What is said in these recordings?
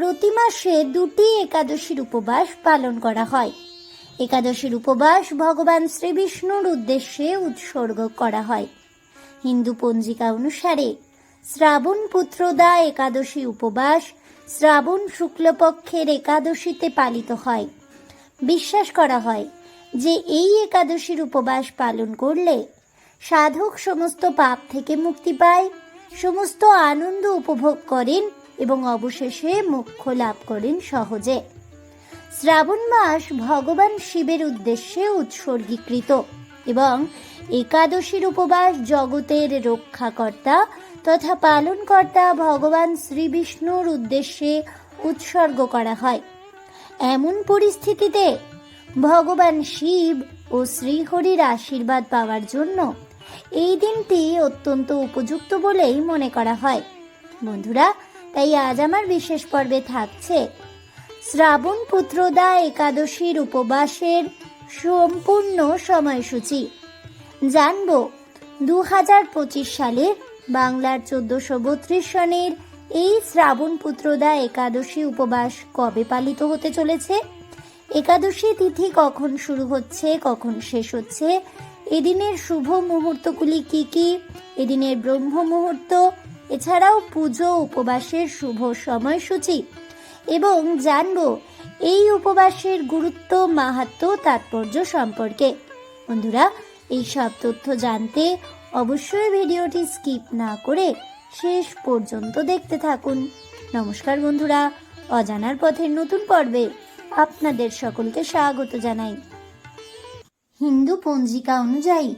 প্রতি মাসে দুটি একাদশীর উপবাস পালন করা হয়। একাদশীর উপবাস ভগবান শ্রীবিষ্ণুর উদ্দেশ্যে উৎসর্গ করা হয়। হিন্দু পঞ্জিকা অনুসারে শ্রাবণ পুত্রদা একাদশী উপবাস শ্রাবণ শুক্লপক্ষের একাদশীতে পালিত হয়। বিশ্বাস করা হয় যে এই একাদশীর উপবাস পালন করলে সাধক সমস্ত পাপ থেকে মুক্তি পায়, সমস্ত আনন্দ উপভোগ করেন এবং অবশেষে মোক্ষ লাভ করেন সহজে। শ্রাবণ মাস ভগবান শিবের উদ্দেশ্যে উৎসর্গীকৃত এবং একাদশীর উপবাস জগতের রক্ষাকর্তা তথা পালনকর্তা ভগবান শ্রী বিষ্ণুর উদ্দেশ্যে উৎসর্গ করা হয়। এমন পরিস্থিতিতে ভগবান শিব ও শ্রীহরির আশীর্বাদ পাওয়ার জন্য এই দিনটি অত্যন্ত উপযুক্ত বলেই মনে করা হয়। বন্ধুরা তাই আজ আমার বিশেষ পর্বে থাকছে শ্রাবণ পুত্রদা একাদশীর উপবাসের সম্পূর্ণ সময়সূচি। জানব দু হাজার পঁচিশ সালের বাংলার চোদ্দশো বত্রিশ সনের এই শ্রাবণ পুত্রদা একাদশী উপবাস কবে পালিত হতে চলেছে? একাদশী তিথি কখন শুরু হচ্ছে, কখন শেষ হচ্ছে? এদিনের শুভ মুহূর্তগুলি কি কি? এদিনের ব্রহ্ম মুহূর্ত এছাড়াও পুজো উপবাসের শুভ সময়সূচি। এবং জানব, এই উপবাসের গুরুত্ব, মাহাত্ম, তাৎপর্য সম্পর্কে। বন্ধুরা, এই সব তথ্য জানতে অবশ্যই ভিডিওটি স্কিপ না করে শেষ পর্যন্ত দেখতে থাকুন। নমস্কার বন্ধুরা, অজানার পথের নতুন পর্বে আপনাদের সকলকে স্বাগত জানাই। হিন্দু পঞ্জিকা অনুযায়ী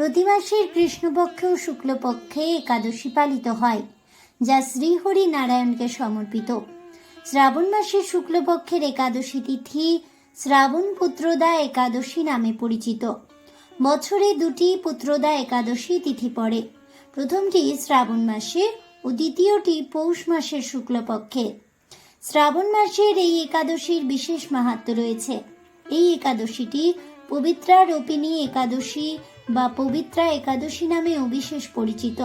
প্রতি মাসের কৃষ্ণপক্ষ ও শুক্লপক্ষে একাদশী পালিত হয়, যা শ্রীহরি নারায়ণকে সমর্পিত। শ্রাবণ মাসের শুক্লপক্ষের একাদশী তিথি শ্রাবণ পুত্রদা একাদশী নামে পরিচিত। বছরে দুটি পুত্রদা একাদশী তিথি পড়ে। প্রথমটি শ্রাবণ মাসে ও দ্বিতীয়টি পৌষ মাসের শুক্লপক্ষে। শ্রাবণ মাসের এই একাদশীর বিশেষ মাহাত্ম রয়েছে। এই একাদশীটি পবিত্রা রোপিণী একাদশী বা পবিত্রা একাদশী নামেও বিশেষ পরিচিত।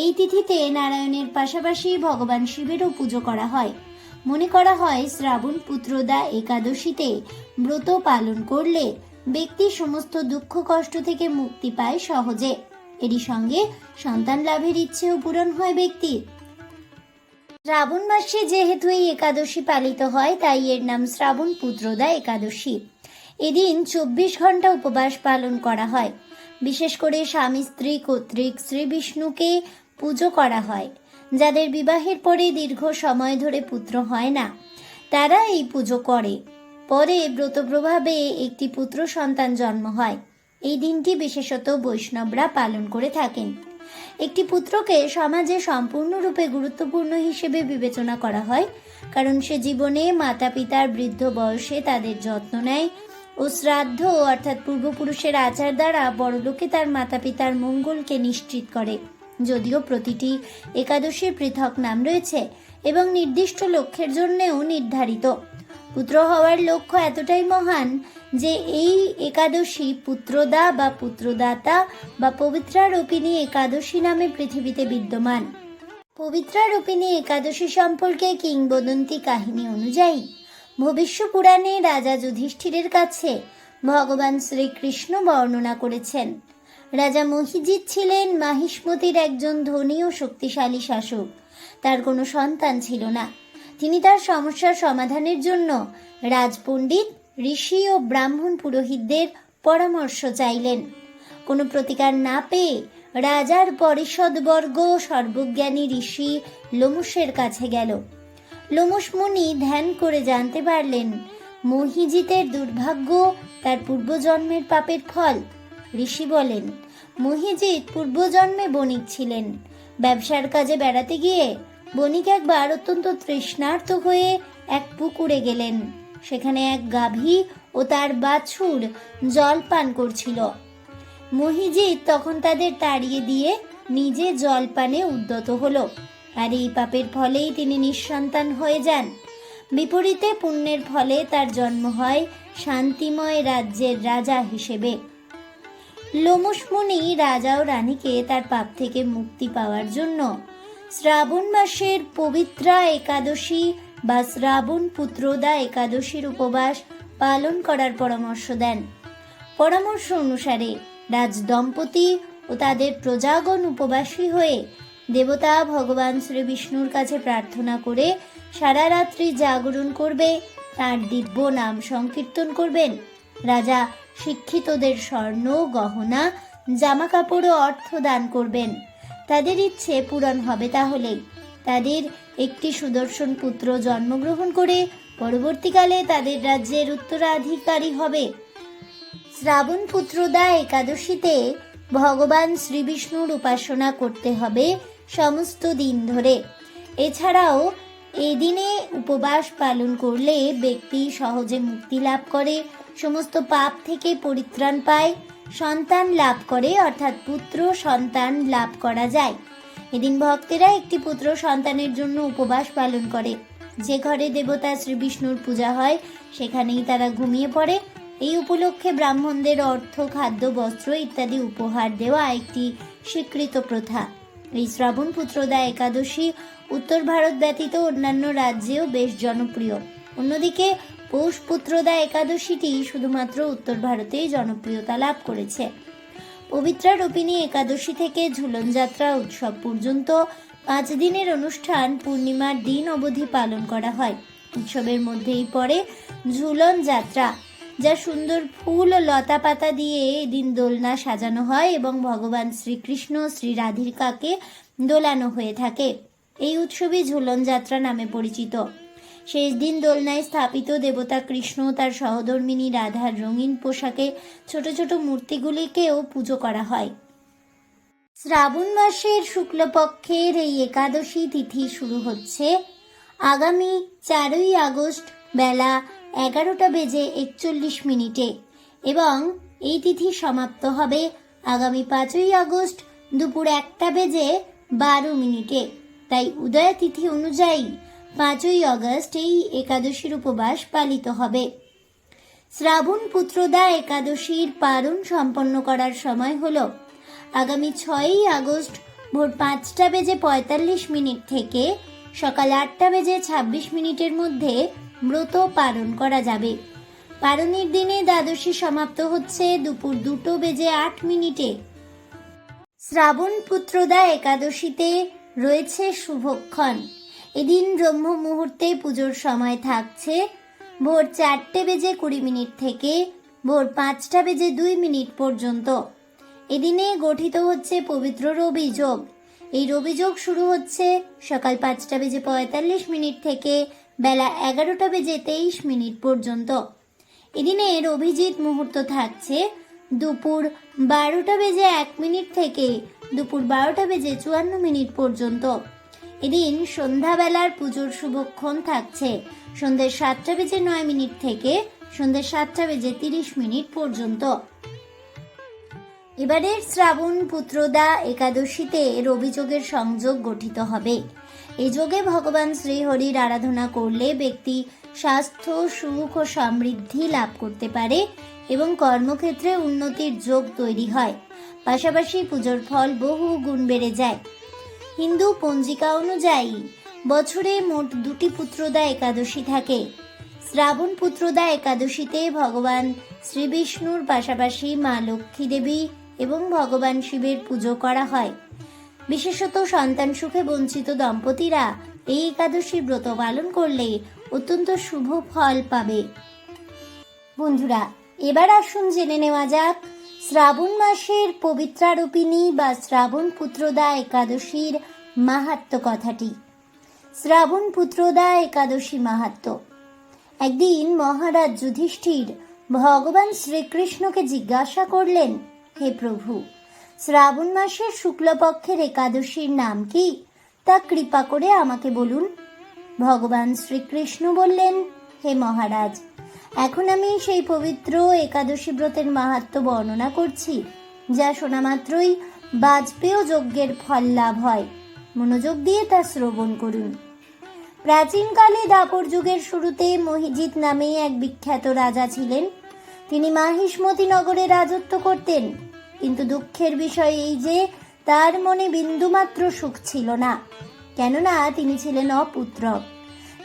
এই তিথিতে নারায়ণের পাশাপাশি ভগবান শিবেরও পুজো করা হয়। মনে করা হয়, শ্রাবণ পুত্রদা একাদশীতে ব্রত পালন করলে ব্যক্তি সমস্ত দুঃখ কষ্ট থেকে মুক্তি পায় সহজে। এরই সঙ্গে সন্তান লাভের ইচ্ছেও পূরণ হয় ব্যক্তির। শ্রাবণ মাসে যেহেতু এই একাদশী পালিত হয়, তাই এর নাম শ্রাবণ পুত্রদা একাদশী। এদিন চব্বিশ ঘণ্টা উপবাস পালন করা হয়। বিশেষ করে স্বামী, স্ত্রী কর্তৃক শ্রী বিষ্ণুকে পুজো করা হয়, যাদের বিবাহের পরে দীর্ঘ সময় ধরে পুত্র হয় না। তারা এই পুজো করে। পরে ব্রত প্রভাবে একটি পুত্র সন্তান জন্ম হয়। এই দিনটি বিশেষত বৈষ্ণবরা পালন করে থাকেন। একটি পুত্রকে সমাজে সম্পূর্ণরূপে গুরুত্বপূর্ণ হিসেবে বিবেচনা করা হয়, কারণ সে জীবনে মাতা পিতার বৃদ্ধ বয়সে তাদের যত্ন নেয় ও শ্রাদ্ধ, অর্থাৎ পূর্বপুরুষের আচার দ্বারা বড়লোকে তার মাতা পিতার মঙ্গলকে নিশ্চিত করে। যদিও প্রতিটি একাদশীর পৃথক নাম রয়েছে এবং নির্দিষ্ট লক্ষ্যের জন্যেও নির্ধারিত। পুত্র হওয়ার লক্ষ্য এতটাই মহান যে এই একাদশী পুত্রদা বা পুত্রদাতা বা পবিত্রারোপিণী একাদশী নামে পৃথিবীতে বিদ্যমান। পবিত্রারোপিণী একাদশী সম্পর্কে কিংবদন্তি কাহিনী অনুযায়ী ভবিষ্য পুরাণে রাজা যুধিষ্ঠিরের কাছে ভগবান শ্রীকৃষ্ণ বর্ণনা করেছেন। রাজা মহিজিৎ ছিলেন মাহিষ্মতির একজন ধনী ও শক্তিশালী শাসক। তার কোনো সন্তান ছিল না। তিনি তার সমস্যার সমাধানের জন্য রাজপণ্ডিত, ঋষি ও ব্রাহ্মণ পুরোহিতদের পরামর্শ চাইলেন। কোনো প্রতিকার না পেয়ে রাজার পরিষদবর্গ সর্বজ্ঞানী ঋষি লোমুষের কাছে গেল। লোমস মুনি ধ্যান করে জানতে পারলেন, মহিজিতের দুর্ভাগ্য তার পূর্বজন্মের পাপের ফল। ঋষি বলেন, মহিজিৎ পূর্বজন্মে বণিক ছিলেন। ব্যবসার কাজে বেড়াতে গিয়ে বণিক একবার অত্যন্ত তৃষ্ণার্ত হয়ে এক পুকুরে গেলেন। সেখানে এক গাভী ও তার বাছুর জল পান করছিল। মহিজিৎ তখন তাদের তাড়িয়ে দিয়ে নিজে জল পানে উদ্যত হলো। আর এই পাপের ফলেই তিনি নিঃসন্তান হয়ে যান। বিপরীতে পুণ্যের ফলে তার জন্ম হয় শান্তিময় রাজ্যের রাজা হিসেবে। লোমস রাজা ও রানীকে তার পাপ থেকে মুক্তি পাওয়ার জন্য শ্রাবণ মাসের পবিত্রা একাদশী বা শ্রাবণ পুত্রদা একাদশীর উপবাস পালন করার পরামর্শ দেন। পরামর্শ অনুসারে রাজদম্পতি ও তাদের প্রজাগণ উপবাসী হয়ে দেবতা ভগবান শ্রী বিষ্ণুর কাছে প্রার্থনা করে সারা রাত্রি জাগরণ করবে, তার দিব্য নাম সংকীর্তন করবেন। রাজা শিক্ষিতদের স্বর্ণ, গহনা জামা কাপড় ও অর্থ দান করবেন। তাদের ইচ্ছে পূরণ হবে তাহলে। তাদের একটি সুদর্শন পুত্র জন্মগ্রহণ করে পরবর্তীকালে তাদের রাজ্যের উত্তরাধিকারী হবে। শ্রাবণ পুত্রদা একাদশীতে ভগবান শ্রীবিষ্ণুর উপাসনা করতে হবে। সমস্ত দিন ধরে। এছাড়াও এই দিনে উপবাস পালন করলে ব্যক্তি সহজে মুক্তি লাভ করে, সমস্ত পাপ থেকে পরিত্রাণ পায়, সন্তান লাভ করে, অর্থাৎ পুত্র সন্তান লাভ করা যায়। এদিন ভক্তেরা একটি পুত্র সন্তানের জন্য উপবাস পালন করে। যে ঘরে দেবতা শ্রী বিষ্ণুর পূজা হয়, সেখানেই তারা ঘুমিয়ে পড়ে। এই উপলক্ষে ব্রাহ্মণদের অর্থ, খাদ্য, বস্ত্র ইত্যাদি উপহার দেওয়া একটি স্বীকৃত প্রথা। এই শ্রাবণ পুত্রদা একাদশী উত্তর ভারত ব্যতীত অন্যান্য রাজ্যেও বেশ জনপ্রিয়। অন্যদিকে পৌষ পুত্রদা একাদশীটি শুধুমাত্র উত্তর ভারতেই জনপ্রিয়তা লাভ করেছে। পবিত্রা রূপিণী একাদশী থেকে ঝুলন যাত্রা উৎসব পর্যন্ত পাঁচ দিনের অনুষ্ঠান পূর্ণিমার দিন অবধি পালন করা হয়। উৎসবের মধ্যেই পড়ে ঝুলন যাত্রা। যা সুন্দর ফুল ও লতা পাতা দিয়ে এদিন দোলনা সাজানো হয় এবং ভগবান শ্রীকৃষ্ণ শ্রী রাধিকাকে দোলানো হয়ে থাকে। এই উৎসবই ঝুলন যাত্রা নামে পরিচিত। শেষ দিন দোলনায় স্থাপিত দেবতা কৃষ্ণ তার সহধর্মিনী রাধার রঙিন পোশাকে ছোট ছোট মূর্তিগুলিকেও পুজো করা হয়। শ্রাবণ মাসের শুক্লপক্ষের এই একাদশী তিথি শুরু হচ্ছে। আগামী চারই আগস্ট বেলা এগারোটা বেজে একচল্লিশ মিনিটে। এবং এই তিথি সমাপ্ত হবে আগামী পাঁচই আগস্ট দুপুর একটা বেজে বারো মিনিটে। তাই উদয় তিথি অনুযায়ী পাঁচই আগস্ট এই একাদশীর উপবাস পালিত হবে। শ্রাবণ পুত্রদা একাদশীর পারণ সম্পন্ন করার সময় হল আগামী ছয়ই আগস্ট ভোর পাঁচটা বেজে পঁয়তাল্লিশ মিনিট থেকে সকাল আটটা বেজে ছাব্বিশ মিনিটের মধ্যে ব্রত পালন করা যাবে। পালনের দিনে দ্বাদশী সমাপ্ত হচ্ছে দুপুর দুটো বেজে আট মিনিটে। শ্রাবণ পুত্রদা একাদশীতে রয়েছে শুভক্ষণ। এদিন ব্রহ্ম মুহূর্তে পুজোর সময় থাকছে। ভোর চারটে বেজে কুড়ি মিনিট থেকে ভোর পাঁচটা বেজে দুই মিনিট পর্যন্ত। এদিনে গঠিত হচ্ছে পবিত্র রবি যোগ। এই রবি যোগ শুরু হচ্ছে সকাল পাঁচটা বেজে পঁয়তাল্লিশ মিনিট থেকে বেলা এগারোটা বেজে তেইশ মিনিট পর্যন্ত। এদিনের অভিজিৎ মুহূর্ত থাকছে দুপুর বারোটা বেজে এক মিনিট থেকে দুপুর বারোটা বেজে চুয়ান্ন মিনিট পর্যন্ত। এদিন সন্ধ্যাবেলার পুজোর শুভক্ষণ থাকছে সন্ধ্যে সাতটা বেজে নয় মিনিট থেকে সন্ধ্যে সাতটা বেজে তিরিশ মিনিট পর্যন্ত। এবারের শ্রাবণ পুত্রদা একাদশীতে রবিযোগের সংযোগ গঠিত হবে। এই যোগে ভগবান শ্রীহরির আরাধনা করলে ব্যক্তি স্বাস্থ্য, সুখ ও সমৃদ্ধি লাভ করতে পারে এবং কর্মক্ষেত্রে উন্নতির যোগ তৈরি হয়। পাশাপাশি পুজোর ফল বহু গুণ বেড়ে যায়। হিন্দু পঞ্জিকা অনুযায়ী, বছরে মোট দুটি পুত্রদা একাদশী থাকে। শ্রাবণ পুত্রদা একাদশীতে ভগবান শ্রী বিষ্ণুর পাশাপাশি মা লক্ষ্মী দেবী এবং ভগবান শিবের পুজো করা হয়। বিশেষত সন্তান সুখে বঞ্চিত দম্পতিরা এই একাদশী ব্রত পালন করলে অত্যন্ত শুভ ফল পাবে। বন্ধুরা, এবার আসুন জেনে নেওয়া যাক, শ্রাবণ মাসের পবিত্রারূপিণী বা শ্রাবণ পুত্রদা একাদশীর মাহাত্ম কথাটি। শ্রাবণ পুত্রদা একাদশী মাহাত্ম। একদিন মহারাজ যুধিষ্ঠির ভগবান শ্রীকৃষ্ণকে জিজ্ঞাসা করলেন, হে প্রভু শ্রাবণ মাসের শুক্লপক্ষের একাদশীর নাম কি? তা কৃপা করে আমাকে বলুন। ভগবান শ্রীকৃষ্ণ বললেন, হে মহারাজ, এখন আমি সেই পবিত্র একাদশী ব্রতের মাহাত্ম বর্ণনা করছি, যা শোনা মাত্রই বাজপেয় যজ্ঞের ফল লাভ হয়। মনোযোগ দিয়ে তা শ্রবণ করুন। প্রাচীনকালে দাপর যুগের শুরুতে মহিজিৎ নামে এক বিখ্যাত রাজা ছিলেন। তিনি মাহিষ্মতি নগরে রাজত্ব করতেন। কিন্তু দুঃখের বিষয় এই যে, তার মনে বিন্দুমাত্র সুখ ছিল না। কেননা তিনি ছিলেন অপুত্রক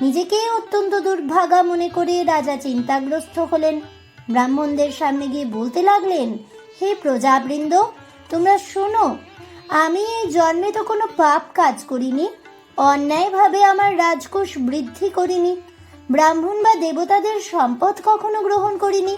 নিজেকে অত্যন্ত দুর্ভাগা মনে করে রাজা চিন্তাগ্রস্ত হলেন। ব্রাহ্মণদের সামনে গিয়ে বলতে লাগলেন, হে প্রজাবৃন্দ, তোমরা শোনো, আমি এই জন্মে তো কোনো পাপ কাজ করিনি, অন্যায়ভাবে আমার রাজকোষ বৃদ্ধি করিনি। ব্রাহ্মণ বা দেবতাদের সম্পদ কখনো গ্রহণ করিনি।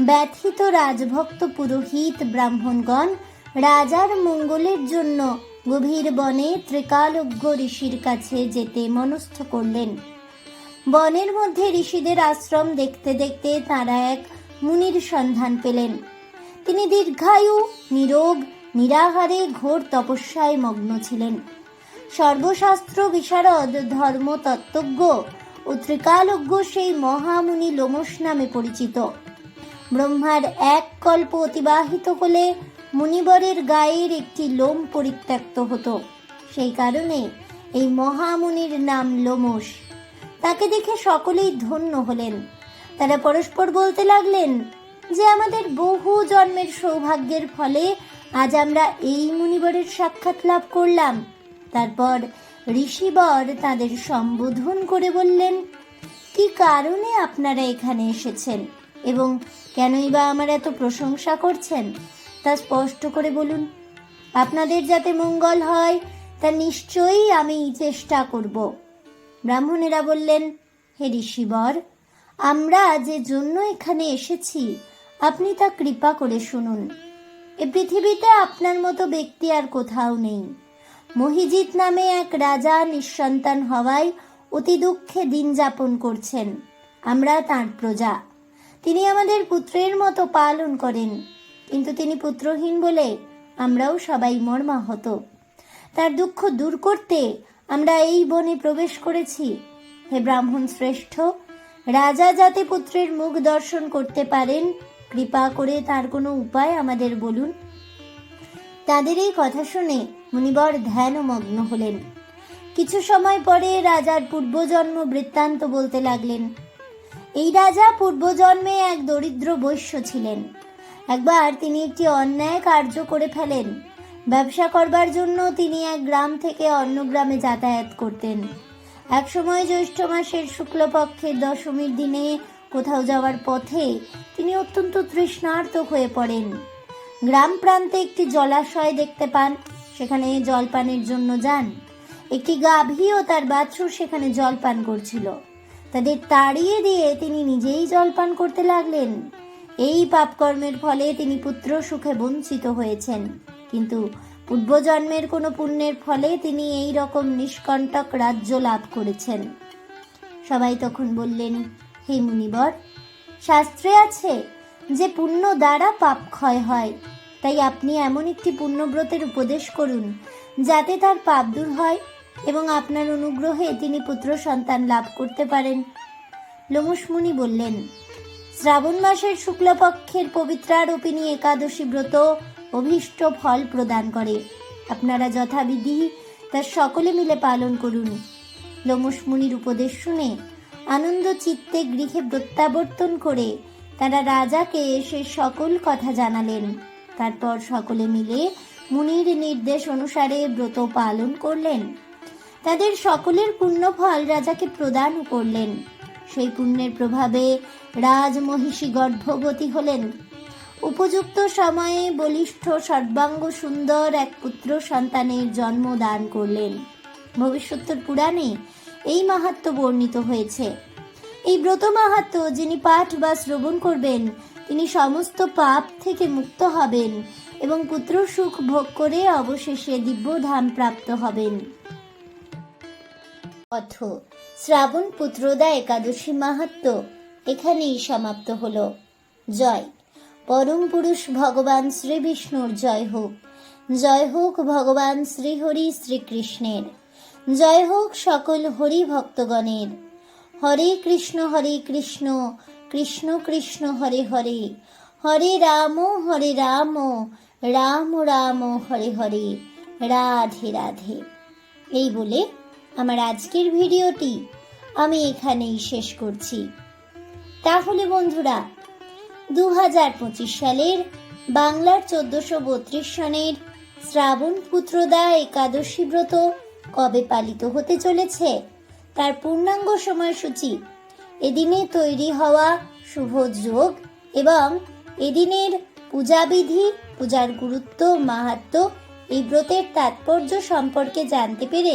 ব্যথিত রাজভক্ত পুরোহিত ব্রাহ্মণগণ রাজার মঙ্গলের জন্য গভীর বনে ত্রিকালজ্ঞ ঋষির কাছে যেতে মনস্থ করলেন। বনের মধ্যে ঋষিদের আশ্রম দেখতে দেখতে তারা এক মুনির সন্ধান পেলেন। তিনি দীর্ঘায়ু, নিরোগ, নিরাহারে ঘোর তপস্যায় মগ্ন ছিলেন। সর্বশাস্ত্র বিশারদ, ধর্মতত্ত্বজ্ঞ ও ত্রিকালজ্ঞ সেই মহামুনি লোমস নামে পরিচিত। ব্রহ্মার এক কল্প অতিবাহিত হলে মুনিবরের গায়ের একটি লোম পরিত্যক্ত হতো। সেই কারণে এই মহামুনির নাম লোমস তাকে দেখে সকলেই ধন্য হলেন। তারা পরস্পর বলতে লাগলেন যে আমাদের বহু জন্মের সৌভাগ্যের ফলে আজ আমরা এই মুনিবরের সাক্ষাৎ লাভ করলাম। তারপর ঋষিবর তাদের সম্বোধন করে বললেন, কি কারণে আপনারা এখানে এসেছেন? এবং কেনই বা আমার এত প্রশংসা করছেন? তা স্পষ্ট করে বলুন। আপনাদের যাতে মঙ্গল হয়, তা নিশ্চয়ই আমি চেষ্টা করব। ব্রাহ্মণেরা বললেন, হে ঋষিবর, আমরা যে জন্য এখানে এসেছি, আপনি তা কৃপা করে শুনুন। এ পৃথিবীতে আপনার মতো ব্যক্তি আর কোথাও নেই। মহিজিৎ নামে এক রাজা নিঃসন্তান হওয়ায় অতি দুঃখে দিন যাপন করছেন। আমরা তাঁর প্রজা। তিনি আমাদের পুত্রের মতো পালন করেন। কিন্তু তিনি পুত্রহীন বলে আমরাও সবাই মর্মা মর্মাহত। তার দুঃখ দূর করতে আমরা এই বনে প্রবেশ করেছি। হে ব্রাহ্মণ শ্রেষ্ঠ, রাজা যাতে পুত্রের মুখ দর্শন করতে পারেন, কৃপা করে তার কোনো উপায় আমাদের বলুন। তাদের এই কথা শুনে মুনিবর ধ্যানমগ্ন হলেন। কিছু সময় পরে রাজার পূর্বজন্ম বৃত্তান্ত বলতে লাগলেন এই রাজা পূর্বজন্মে এক দরিদ্র বৈশ্য ছিলেন। একবার তিনি একটি অন্যায় কার্য করে ফেলেন। ব্যবসা করবার জন্য তিনি এক গ্রাম থেকে অন্য গ্রামে যাতায়াত করতেন। একসময় জ্যৈষ্ঠ মাসের শুক্লপক্ষের দশমীর দিনে কোথাও যাওয়ার পথে তিনি অত্যন্ত তৃষ্ণার্ত হয়ে পড়েন। গ্রাম প্রান্তে একটি জলাশয় দেখতে পান, সেখানে জলপানের জন্য যান। একটি গাভী ও তার বাছুর সেখানে জলপান করছিল। তাদের তাড়িয়ে দিয়ে তিনি নিজেই জলপান করতে লাগলেন। এই পাপকর্মের ফলে তিনি পুত্র সুখে বঞ্চিত হয়েছেন। কিন্তু পূর্বজন্মের কোনো পুণ্যের ফলে তিনি এই রকম নিষ্কণ্টক রাজ্য লাভ করেছেন। সবাই তখন বললেন, হে মুনিবর, শাস্ত্রে আছে যে পুণ্য দ্বারা পাপ ক্ষয় হয়। তাই আপনি এমন একটি পুণ্যব্রতের উপদেশ করুন, যাতে তার পাপ দূর হয়। এবং আপনার অনুগ্রহে তিনি পুত্র সন্তান লাভ করতে পারেন। লোমস মুনি বললেন, শ্রাবণ মাসের শুক্লপক্ষের পবিত্রারোপিণী একাদশী ব্রত অভীষ্ট ফল প্রদান করে। আপনারা যথাবিধি তা সকলে মিলে পালন করুন। লোমস মুনির উপদেশ শুনে আনন্দ চিত্তে গৃহে প্রত্যাবর্তন করে তারা রাজাকে সে সকল কথা জানালেন। তারপর সকলে মিলে মুনির নির্দেশ অনুসারে ব্রত পালন করলেন। তাদের সকলের পুণ্যফল রাজাকে প্রদান করলেন। সেই পুণ্যের প্রভাবে রাজমহিষী গর্ভবতী হলেন। উপযুক্ত সময়ে বলিষ্ঠ সর্বাঙ্গ সুন্দর এক পুত্র সন্তানের জন্ম দান করলেন। ভবিষ্যত্তর পুরাণে এই মাহাত্ম বর্ণিত হয়েছে। এই ব্রত মাহাত্ম যিনি পাঠ বা শ্রবণ করবেন, তিনি সমস্ত পাপ থেকে মুক্ত হবেন এবং পুত্র সুখ ভোগ করে অবশেষে দিব্যধাম প্রাপ্ত হবেন। অথ শ্রাবণ পুত্রদা একাদশী মাহাত্ম এখানেই সমাপ্ত হল। জয়। পরম পুরুষ ভগবান শ্রী বিষ্ণুর জয় হোক। জয় হোক ভগবান শ্রীহরি শ্রীকৃষ্ণের। জয় হোক সকল হরি ভক্তগণের। হরে কৃষ্ণ হরে কৃষ্ণ কৃষ্ণ কৃষ্ণ, হরে হরে। হরে রাম হরে রাম রাম রাম, হরে হরে। রাধে রাধে। এই বলে আমার আজকের ভিডিওটি আমি এখানেই শেষ করছি। তাহলে বন্ধুরা দু হাজার পঁচিশ সালের বাংলার চোদ্দশো বত্রিশ সনের শ্রাবণ পুত্রদা একাদশী ব্রত কবে পালিত হতে চলেছে, তার পূর্ণাঙ্গ সময়সূচি এদিনে তৈরি হওয়া শুভ যোগ এবং এদিনের পূজাবিধি, পূজার গুরুত্ব, মাহাত্ম এই ব্রতের তাৎপর্য সম্পর্কে জানতে পেরে